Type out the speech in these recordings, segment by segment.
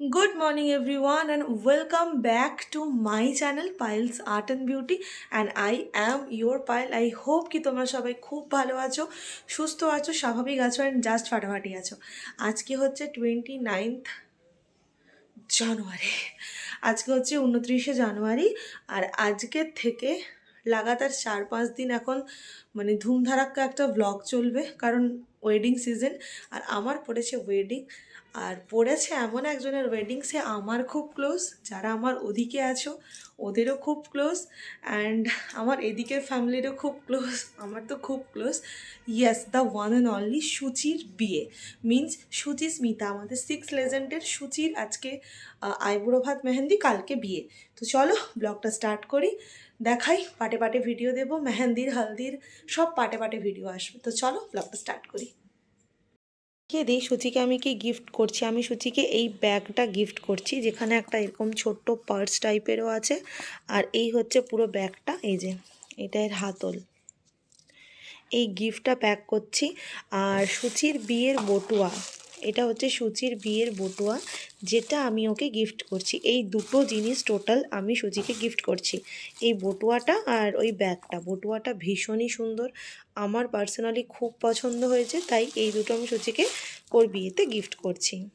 Good morning, everyone, and welcome back to my channel Piles Art and Beauty. And I am your Pile. I hope কি তোমরা সবাই খুব ভালো আছো সুস্থ আছো স্বাভাবিক আছো অ্যান্ড জাস্ট ফাটাফাটি আছো আজকে হচ্ছে টোয়েন্টি নাইনথ জানুয়ারি আজকে হচ্ছে উনত্রিশে জানুয়ারি আর আজকের থেকে লাগাতার চার পাঁচ দিন এখন মানে ধুমধারাক্কা একটা ব্লগ চলবে কারণ ওয়েডিং সিজন আর আমার পড়েছে ওয়েডিং আর পড়েছে এমন একজনের ওয়েডিং সে আমার খুব ক্লোজ যারা আমার ওদিকে আছো, ওদেরও খুব ক্লোজ অ্যান্ড আমার এদিকের ফ্যামিলিরও খুব ক্লোজ আমার তো খুব close yes the one and only সুচির বিয়ে। মিন্স সুচি স্মিতা, আমাদের সিক্স লেজেন্ডের সুচির আজকে আইবুড়ো ভাত মেহেন্দি, কালকে বিয়ে। তো চলো ব্লগটা স্টার্ট করি। দেখাই, পাটে পাটে ভিডিও দেবো, মেহেন্দির, হলদির, সব পাটে পাটে ভিডিও আসবে। তো চলো ব্লগটা স্টার্ট করি। কে দিই, সুচিকে আমি কি গিফট করছি। আমি সুচিকে এই ব্যাগটা গিফট করছি, যেখানে একটা এরকম ছোট্ট পার্স টাইপেরও আছে। আর এই হচ্ছে পুরো ব্যাগটা, এই যে, এটা এর হাতল। এই গিফটটা প্যাক করছি। আর সুচির বিয়ের বটুয়া। এটা হচ্ছে সুচির বিয়ের বটুয়া, যেটা আমি ওকে গিফট করছি। এই দুটো জিনিস টোটাল আমি সুচিকে গিফট করছি। এই বটুয়াটা আর ওই ব্যাগটা। বটুয়াটা ভীষণই সুন্দর। আমার পার্সোনালি খুব পছন্দ হয়েছে, তাই এই দুটো আমি সুচিকে ওর বিয়েতে গিফট করছি।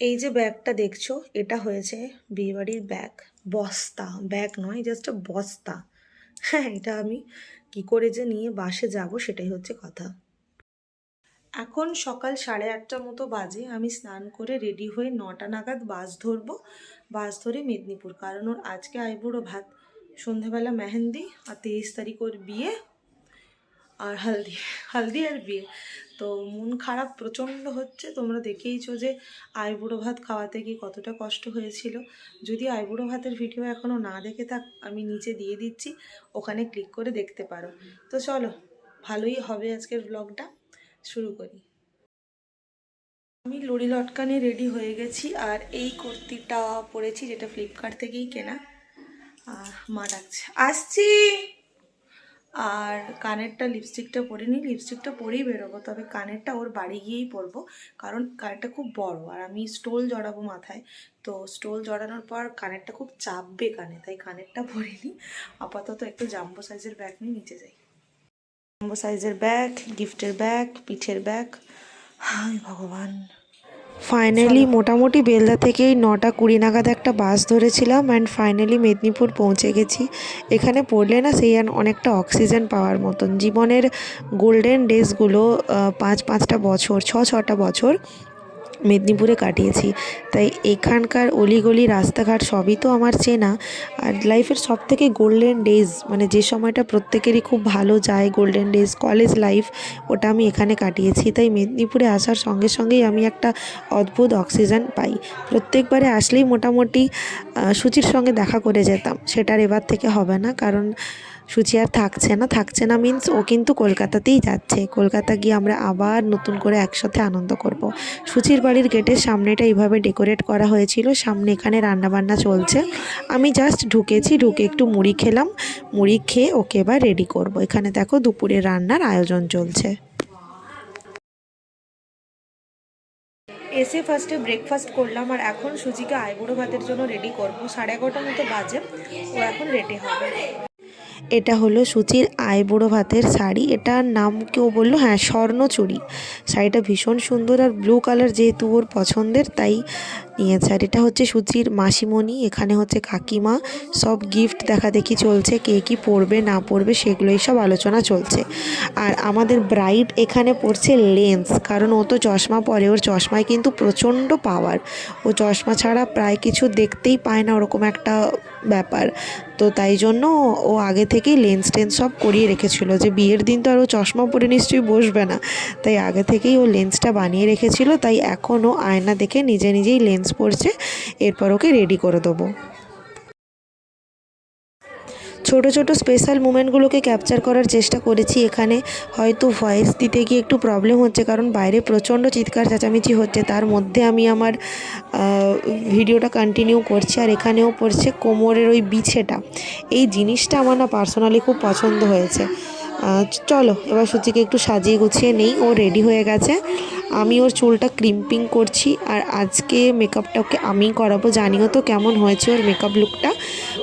এই যে ব্যাগটা দেখছ, এটা হয়েছে বিয়েবাড়ির ব্যাগ। বস্তা। ব্যাগ নয় জাস্ট বস্তা। হ্যাঁ এটা আমি কি করে যে নিয়ে বাসে যাব, সেটাই হচ্ছে কথা। এখন সকাল সাড়ে আটটা মতো বাজে। আমি স্নান করে রেডি হয়ে নটা নাগাদ বাস ধরবো। বাস ধরে মেদিনীপুর, কারণ ওর আজকে আইবুড়ো ভাত, সন্ধেবেলা মেহেন্দি আর তেইশ তারিখ ওর বিয়ে আর হালদি হালদি আর বিয়ে। তো মন খারাপ প্রচণ্ড হচ্ছে। তোমরা দেখেইছো যে আইবুড়ো ভাত খাওয়াতে গিয়ে কতটা কষ্ট হয়েছিল। যদি আইবুড়ো ভাতের ভিডিও এখনও না দেখে থাক, আমি নিচে দিয়ে দিচ্ছি, ওখানে ক্লিক করে দেখতে পারো। তো চলো, ভালোই হবে আজকের ব্লগটা। শুরু করি। আমি লড়ি লটকানে রেডি হয়ে গেছি আর এই কুর্তিটা পরেছি যেটা ফ্লিপকার্ট থেকেই কেনা। মা ডাকছে, আসছি! আর কানেরটা লিপস্টিকটা পরে নিই লিপস্টিকটা পরেই বেরোবো, তবে কানেরটা ওর বাড়ি গিয়েই পরবো, কারণ কানেরটা খুব বড় আর আমি স্টোল জড়াবো মাথায়। তো স্টোল জড়ানোর পর কানেরটা খুব চাপবে কানে, তাই কানেরটা পরে নিই আপাতত একটু জাম্বো সাইজের ব্যাগ নিয়ে নিচে যাই। জাম্বো সাইজের ব্যাগ গিফটের ব্যাগ পিঠের ব্যাগ। হাই ভগবান। ফাইনালি মোটামুটি বেলদা থেকেই নটা কুড়ি নাগাদ একটা বাস ধরেছিলাম অ্যান্ড ফাইনালি মেদিনীপুর পৌঁছে গেছি। এখানে পড়লে না সেই অনেকটা অক্সিজেন পাওয়ার মতন। জীবনের গোল্ডেন ডেজগুলো পাঁচ পাঁচটা বছর ছ ছটা বছর। মেদিনীপুরে কাটিয়েছি। তাই এখানকার অলিগলি রাস্তাঘাট সবই তো আমার চেনা। আর লাইফের সব থেকে গোল্ডেন ডেজ মানে যে সময়টা প্রত্যেকেরই খুব ভালো যায় গোল্ডেন ডেজ কলেজ লাইফ ওটা আমি এখানে কাটিয়েছি। তাই মেদিনীপুরে আসার সঙ্গে সঙ্গেই আমি একটা অদ্ভুত অক্সিজেন পাই। প্রত্যেকবারে আসলেই মোটামুটি সুচির সঙ্গে দেখা করে যেতাম। সেটার এবার থেকে হবে না। কারণ সুচি আর থাকছে না থাকছে না মিন্স ও কিন্তু কলকাতাতেই যাচ্ছে। কলকাতা গিয়ে আমরা আবার নতুন করে একসাথে আনন্দ করব। সুচির বাড়ির গেটের সামনেটা এইভাবে ডেকোরেট করা হয়েছিল। সামনে এখানে রান্নাবান্না চলছে। আমি জাস্ট ঢুকেছি, ঢুকে একটু মুড়ি খেলাম। মুড়ি খেয়ে ওকে এবার রেডি করব। এখানে দেখো দুপুরে রান্নার আয়োজন চলছে। এসে ফার্স্টে ব্রেকফাস্ট করলাম আর এখন সুজিকে আইবুড়ো ভাতের জন্য রেডি করব। সাড়ে এগারোটার মতো বাজে। ও এখন রেডি হবে। এটা হলো সুচির আইবুড়ো ভাতের শাড়ি। এটার নাম কেউ বলল হ্যাঁ স্বর্ণচুরি। শাড়িটা ভীষণ সুন্দর আর ব্লু কালার যেহেতু ওর পছন্দের, তাই নিয়েছে আর এটা হচ্ছে সুচির মাসিমণি, এখানে হচ্ছে কাকিমা। সব গিফট দেখা দেখি চলছে, কে কী পরবে, না পরবে, সেগুলোই সব আলোচনা চলছে। আর আমাদের ব্রাইড এখানে পড়ছে লেন্স কারণ ও তো চশমা পরে, ওর চশমায় কিন্তু প্রচণ্ড পাওয়ার ও চশমা ছাড়া প্রায় কিছু দেখতেই পায় না, ওরকম একটা ব্যাপার। তো তাই জন্য ও আগে থেকেই লেন্স টেন্স সব করিয়ে রেখেছিল যে, বিয়ের দিন তো আর ও চশমা পরে নিশ্চয়ই বসবে না। তাই আগে থেকেই ও লেন্সটা বানিয়ে রেখেছিল, তাই এখনও আয়না দেখে নিজে নিজেই লেন্স পরছে এরপর ওকে রেডি করে দেবো। ছোট ছোট স্পেশাল মুমেন্টগুলোকে ক্যাপচার করার চেষ্টা করেছি এখানে। হয়তো ভয়েস দিতে গিয়ে একটু প্রবলেম হচ্ছে, কারণ বাইরে প্রচণ্ড চিৎকার চেঁচামেচি হচ্ছে। তার মধ্যে আমি আমার ভিডিওটা কন্টিনিউ করছি, আর এখানেও পড়ছে কোমরের ওই বিছেটা। এই জিনিসটা আমার না পার্সোনালি খুব পছন্দ হয়েছে। চলো, এবার সুচিকে একটু সাজিয়ে গুছিয়ে নেই, ও রেডি হয়ে গেছে। আমি ওর চুলটা ক্রিম্পিং করছি, আর আজকে মেকআপটা ওকে আমিই করাবো। জানিও তো কেমন হয়েছে ওর মেকআপ লুকটা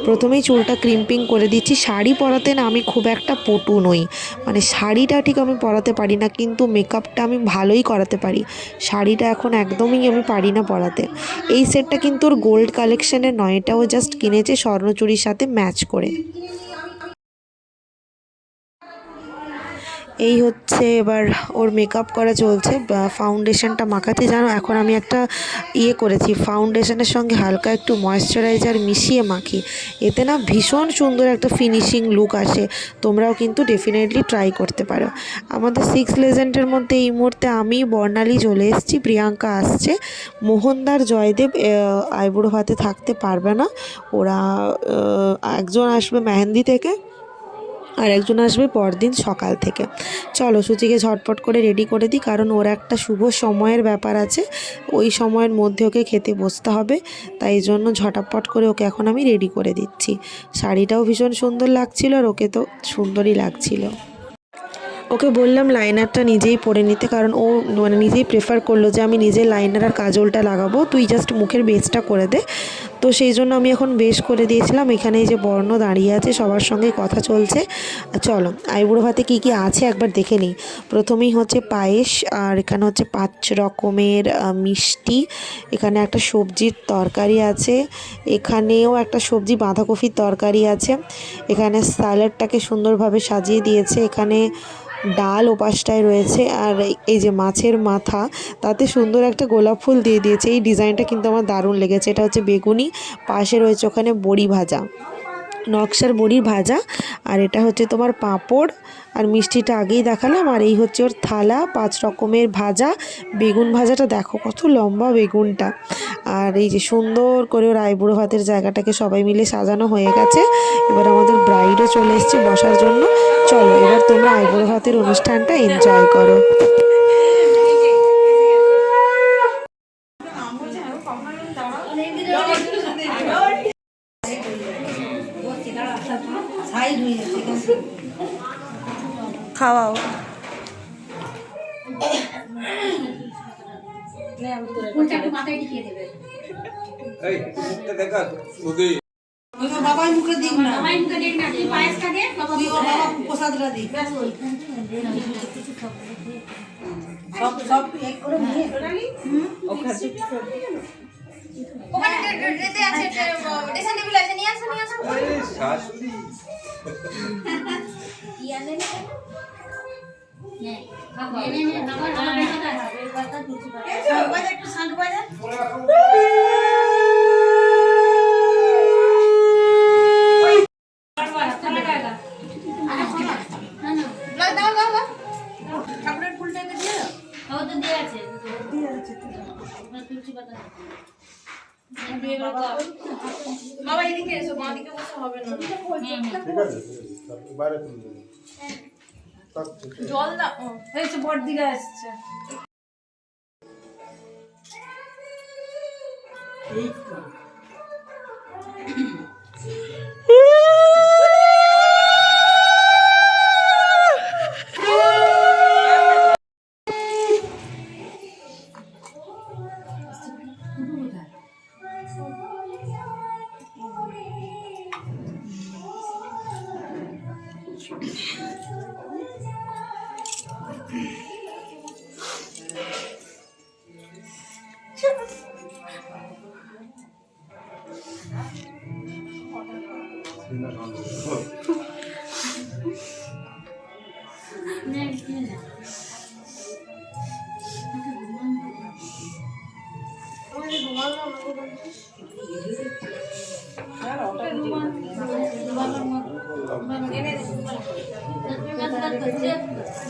প্রথমেই চুলটা ক্রিম্পিং করে দিচ্ছি। শাড়ি পরাতে না আমি খুব একটা পটু নই। মানে শাড়িটা ঠিক আমি পরাতে পারি না, কিন্তু মেকআপটা আমি ভালোই করাতে পারি। শাড়িটা এখন একদমই আমি পারি না পরাতে। এই সেটটা কিন্তু ওর গোল্ড কালেকশনের নয়, এটাও জাস্ট কিনেছে স্বর্ণচুরির সাথে ম্যাচ করে। এই হচ্ছে এবার ওর মেকআপ করা চলছে ফাউন্ডেশনটা মাখাতে জানো, এখন আমি একটা ইয়ে করেছি ফাউন্ডেশনের সঙ্গে হালকা একটু ময়শ্চারাইজার মিশিয়ে মাখি, এতে না ভীষণ সুন্দর একটা ফিনিশিং লুক আসে, তোমরাও কিন্তু ডেফিনেটলি ট্রাই করতে পারো। আমাদের সিক্স লেজেন্ডের মধ্যে এই মুহূর্তে আমি, বর্ণালী চলে এসেছি, প্রিয়াঙ্কা আসছে, মোহনদার জয়দেব আইবুড়ো ভাতে থাকতে পারবে না, ওরা একজন আসবে মেহেন্দি থেকে আর একজন আসবে পরদিন সকাল থেকে। চলো সুচিকে ঝটপট করে রেডি করে দিই, কারণ ওর একটা শুভ সময়ের ব্যাপার আছে। ওই সময়ের মধ্যে ওকে খেতে বসতে হবে, তাই জন্য ঝটাপট করে ওকে এখন আমি রেডি করে দিচ্ছি। শাড়িটাও ভীষণ সুন্দর লাগছিল আর ওকে তো সুন্দরই লাগছিল। ওকে বললাম লাইনারটা নিজেই পরে নিতে, কারণ ও মানে নিজেই প্রেফার করল যে আমি নিজে লাইনার আর কাজলটা লাগাবো। তুই জাস্ট মুখের বেসটা করে দে। তো সেই জন্য আমি এখন বেশ করে দিয়েছিলাম। এখানে যে বর্ণ দাঁড়িয়ে আছে, সবার সঙ্গে কথা চলছে। চলো, আইবুড়ো ভাতে কী কী আছে একবার দেখে নিই। প্রথমেই হচ্ছে পায়েস, আর এখানে হচ্ছে পাঁচ রকমের মিষ্টি। এখানে একটা সবজির তরকারি আছে। এখানেও একটা সবজি বাঁধাকপির তরকারি আছে। এখানে স্যালাডটাকে সুন্দরভাবে সাজিয়ে দিয়েছে। এখানে ডাল ওপাশটায় রয়েছে, আর এই যে মাছের মাথা, তাতে সুন্দর একটা গোলাপ ফুল দিয়ে দিয়েছে। এই ডিজাইনটা কিন্তু আমার দারুণ লেগেছে। এটা হচ্ছে বেগুনি পাশে রয়েছে ওখানে বড়ি ভাজা, নকশার বড়ির ভাজা, আর এটা হচ্ছে তোমার পাঁপড়, আর মিষ্টিটা আগেই দেখালাম, আর এই হচ্ছে ওর থালা, পাঁচ রকমের ভাজা, বেগুন ভাজাটা দেখো কত লম্বা বেগুনটা, আর এই যে সুন্দর করে ওর আইবুড়ো ভাতের জায়গাটাকে সবাই মিলে সাজানো হয়ে গেছে, এবার আমাদের ব্রাইডও চলে এসছে বসার জন্য, চলো এবার তোমরা আইবুড়ো ভাতের অনুষ্ঠানটা এনজয় করো। খাওয়াও। এই মুখটা দেখা সুদি বাবাই মুখে দিক না। সবাই মুখে দেখ না তুই পায়েসটা দে বাবা ও সব সব এক করে নিয়ে। ওখানে রেতে আছে ড্রেসিং টেবিল আছে নিয়ে আসো নিয়ে আসো। শাশুড়ি। একটু শান্ত বাজা দাও দাও দাও দাও ঠাকুরের ফুলটা এনে ও তো দিয়ে আছে দিয়ে আছে তুলসী পাতা বাবা, এদিকে এসো, মা দিকে বসে হবে না। ঠিক আছে বাইরে জল দাও ও, হয়েছে বড় দিকে আসছে। নে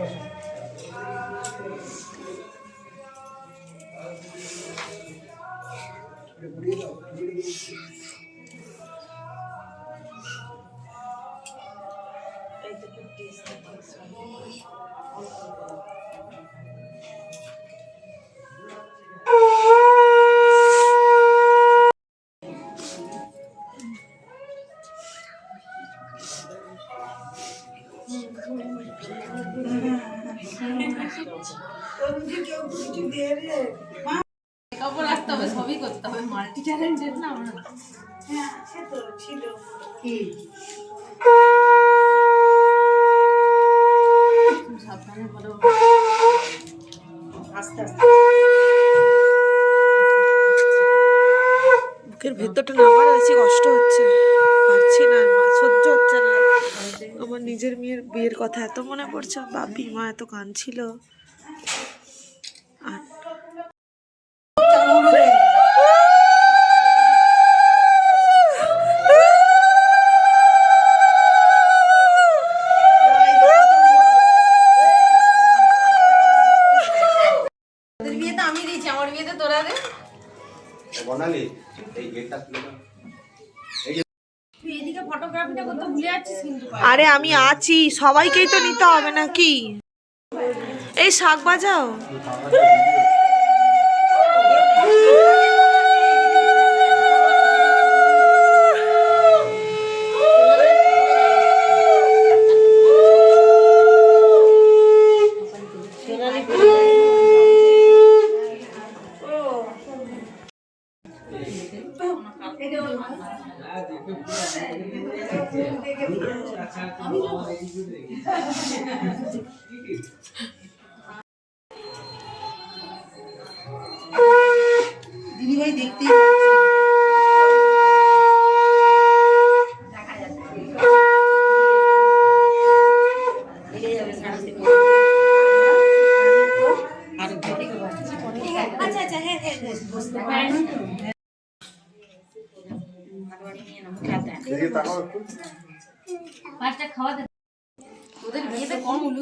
Gracias. কাপড় রাখতে হবে সবই করতে হবে। মাল্টি ট্যালেন্টেড না আমরা। সাবধানে করো বুকের ভেতরটা নামার বেশি কষ্ট হচ্ছে পারছি না আর মা- সহ্য হচ্ছে না আমার নিজের মেয়ের বিয়ের কথা এত মনে পড়ছে? বাপি মা এত কাঁদছিল। আরে আমি আছি সবাইকেই তো নিতে হবে নাকি? এই শাক বাজাও।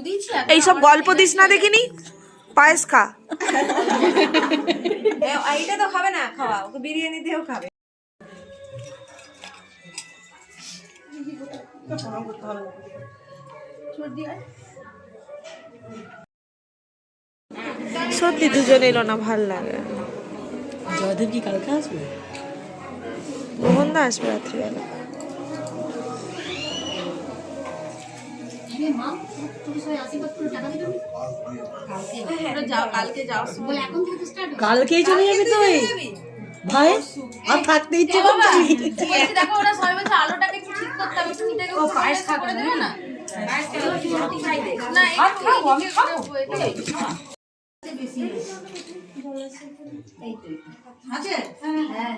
দিয়েছি। আর এইসব গল্প দিস না দেখিনি? পায়েস খা। এইটা তো খাবে না খাওয়া ওকে বিরিয়ানি দিয়েও খাবে। সত্যি দুজন এলো না ভালো লাগে। জয়দেব কি কালকে আসবে? মোহনদা আসবে রাত্রিবেলা। আরে মা তুমি সবাই আশীর্বাদ করে টাকা দিবে কালকে যাও কালকে যাও। বলে এখন থেকে স্টার্ট কালকেই চলে যাবি তুই? ভাই আর থাকতে ইচ্ছে করছে দেখো ওরা সবাই বলছে আলোটাকে একটু ঠিক করতে হবে তুমি দেখো পায়েস করে দেবে না? না একটু আমি খাব। বেশি। আছে হ্যাঁ হ্যাঁ।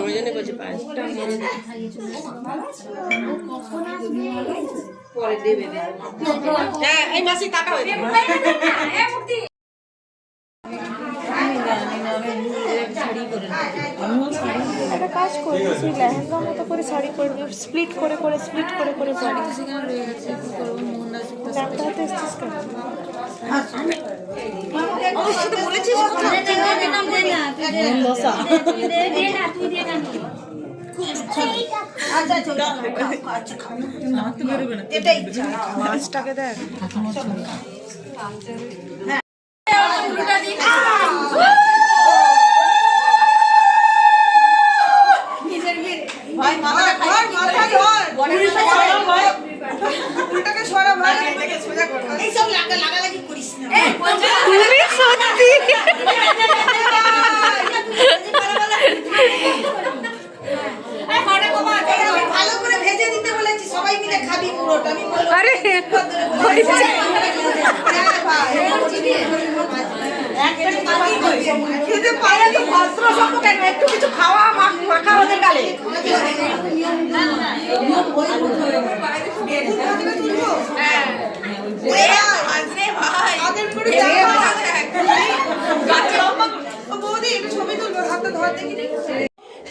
ওই জন্য বলছি পায়েস হ্যাঁ এই মাসি টাকা একটা কাজ করবি সেই লেহেঙ্গা মতো করে শাড়ি পরবি স্প্লিট করে করে স্প্লিট করে করে মাছটাকে দেখ। তুমি সত্যি ভালো করে ভেজে দিতে বলেছি সবাই মিলে খাবি পুরোটা আমি আরে খেতে পারে তো বস্ত্র সম্পর্কে একটু কিছু খাওয়া মাখা ওদের গালে।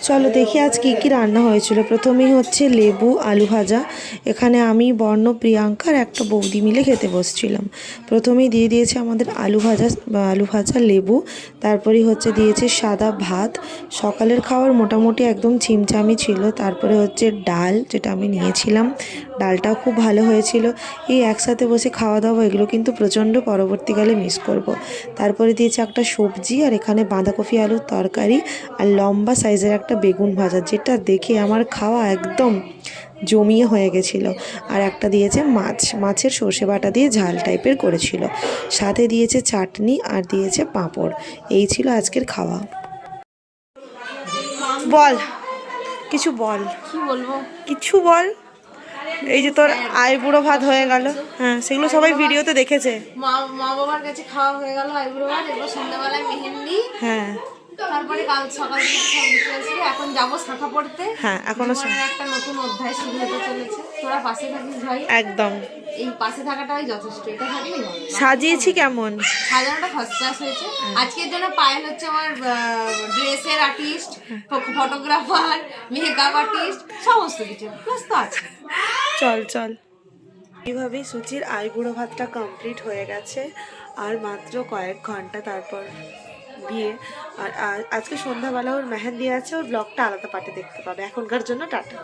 চলো দেখি আজ কী কী রান্না হয়েছিল। প্রথমেই হচ্ছে লেবু, আলু ভাজা। এখানে আমি বর্ণ প্রিয়াঙ্কার একটা বৌদি মিলে খেতে বসছিলাম। প্রথমেই দিয়ে দিয়েছে আমাদের আলু ভাজা আলু ভাজা লেবু। তারপরেই হচ্ছে দিয়েছে সাদা ভাত। সকালের খাবার মোটামুটি একদম ছিমছামি ছিল। তারপরে হচ্ছে ডাল, যেটা আমি নিয়েছিলাম। ডালটাও খুব ভালো হয়েছিল। এই একসাথে বসে খাওয়া দাওয়া, এগুলো কিন্তু প্রচণ্ড পরবর্তীকালে মিস করব। তারপরে দিয়েছে একটা সবজি আর এখানে বাঁধাকপি, আলুর তরকারি আর লম্বা সাইজের একটা বেগুন ভাজা যেটা দেখে আমার খাওয়া একদম জমিয়ে হয়ে গেছিল। আর একটা দিয়েছে মাছ। মাছের সর্ষে বাটা দিয়ে ঝাল টাইপের করেছিল। সাথে দিয়েছে চাটনি আর দিয়েছে পাঁপড়। এই ছিল আজকের খাওয়া। বল। কিছু বল। কি বলব? কিছু বল। এই যে তোর আইবুড়ো ভাত হয়ে গেল। হ্যাঁ সেগুলো সবাই ভিডিওতে দেখেছে। মা মা বাবার কাছে খাওয়া হয়ে গেল আইবুড়ো ভাত। এবার সন্ধ্যাবেলায় মেহেন্দি। হ্যাঁ। তারপরে কাল সকাল থেকে সব এখন যাব শাখা পড়তে। হ্যাঁ এখনও একটা নতুন অধ্যায় শুরু হতে চলেছে। তোরা পাশে থাকিস ভাই। একদম। এই পাশে থাকাটাই যথেষ্ট। এটা থাকলেই সাজিয়েছি কেমন? সাজানোটা ফার্স্ট ক্লাস হয়েছে। আজকের জন্য পায়েল হচ্ছে আমার ড্রেসের আর্টিস্ট ফটোগ্রাফার মেকআপ আর্টিস্ট সমস্ত কিছু। প্লাস তো আছে। চল চল। এইভাবেই সুচির আইবুড়ো ভাতটা কমপ্লিট হয়ে গেছে আর মাত্র কয়েক ঘণ্টা তারপর বিয়ে। আর আজকে সন্ধ্যাবেলা ওর মেহেন্দি আছে, ওর ব্লগটা আলাদা পার্টে দেখতে পাবে। এখনকার জন্য টাটা।